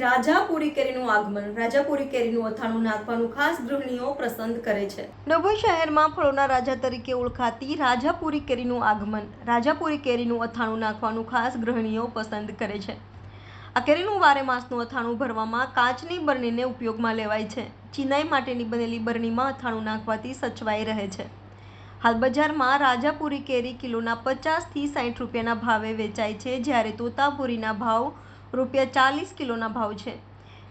રાજાપુરી કેરીનું આગમન. રાજાપુરી કેરીનું અથાણું નાખવાનું ખાસ ગૃહિણીઓ પસંદ કરે છે. ડભોઈ શહેરમાં ફળોના રાજા તરીકે ઓળખાતી રાજાપુરી કેરીનું આગમન. રાજાપુરી કેરીનું અથાણું નાખવાનું ખાસ ગૃહિણીઓ પસંદ કરે છે. આ કેરીનું વારે માસનું અથાણું ભરવામાં કાચની બરણીને ઉપયોગમાં લેવાય છે. ચિનાઈ માટેની બનેલી બરણીમાં અથાણું નાખવાથી સચવાઈ રહે છે. હાલ બજારમાં રાજાપુરી કેરી કિલોના પચાસથી સાઠ રૂપિયાના ભાવે વેચાય છે, જ્યારે તોતાપુરીના ભાવ રૂપિયા ચાલીસ કિલોના ભાવ છે.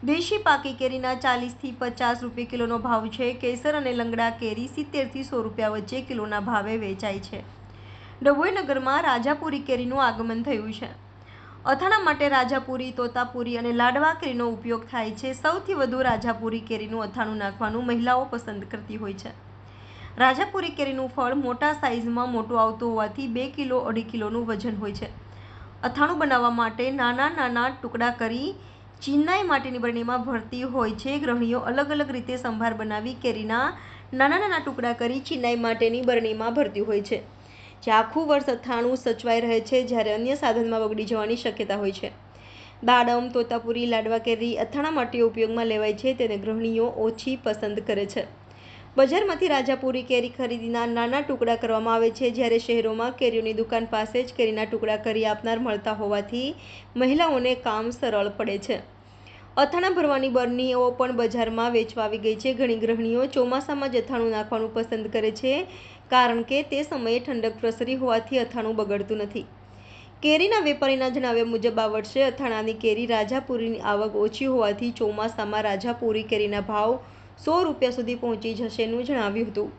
દેશી પાકી કેરીના ચાલીસથી પચાસ રૂપિયા કિલોનો ભાવ છે. કેસર અને લંગડા કેરી સિત્તેરથી સો રૂપિયા વચ્ચે કિલોના ભાવે વેચાય છે. ડભોઈ નગરમાં રાજાપુરી કેરીનું આગમન થયું છે. અથાણા માટે રાજાપુરી, તોતાપુરી અને લાડવા કેરીનો ઉપયોગ થાય છે. સૌથી વધુ રાજાપુરી કેરીનું અથાણું નાખવાનું મહિલાઓ પસંદ કરતી હોય છે. રાજાપુરી કેરીનું ફળ મોટા સાઇઝમાં મોટું આવતું હોવાથી બે કિલો અઢી કિલોનું વજન હોય છે. અથાણું બનાવવા માટે નાના નાના ટુકડા કરી ચિનાઈ માટેની બરણીમાં ભરતી હોય છે. ગૃહિણીઓ અલગ અલગ રીતે સંભાર બનાવી કેરીના નાના નાના ટુકડા કરી ચિનાઈ માટેની બરણીમાં ભરતી હોય છે. જે આખું વર્ષ અથાણું સચવાઈ રહે છે જ્યારે અન્ય સાધનમાં બગડી જવાની શક્યતા હોય છે. દાડમ તોતાપુરી, લાડવા કેરી અથાણા માટે ઉપયોગમાં લેવાય છે. તેને ગૃહિણીઓ ઓછી પસંદ કરે છે. બજારમાંથી રાજાપુરી કેરી ખરીદીના નાના ટુકડા કરવામાં આવે છે, જ્યારે શહેરોમાં કેરીઓની દુકાન પાસે જ કેરીના ટુકડા કરી આપનાર મળતા હોવાથી મહિલાઓને કામ સરળ પડે છે. અથાણા ભરવાની બરણીઓ પણ બજારમાં વેચવા આવી ગઈ છે. ઘણી ગૃહિણીઓ ચોમાસામાં જ અથાણું નાખવાનું પસંદ કરે છે, કારણ કે તે સમયે ઠંડક પ્રસરી હોવાથી અથાણું બગડતું નથી. કેરીના વેપારીના જણાવ્યા મુજબ, આ વર્ષે અથાણાની કેરી રાજાપુરીની આવક ઓછી હોવાથી ચોમાસામાં રાજાપુરી કેરીના ભાવ સો રૂપિયા સુધી પહોંચી જશેનું જણાવ્યું હતું.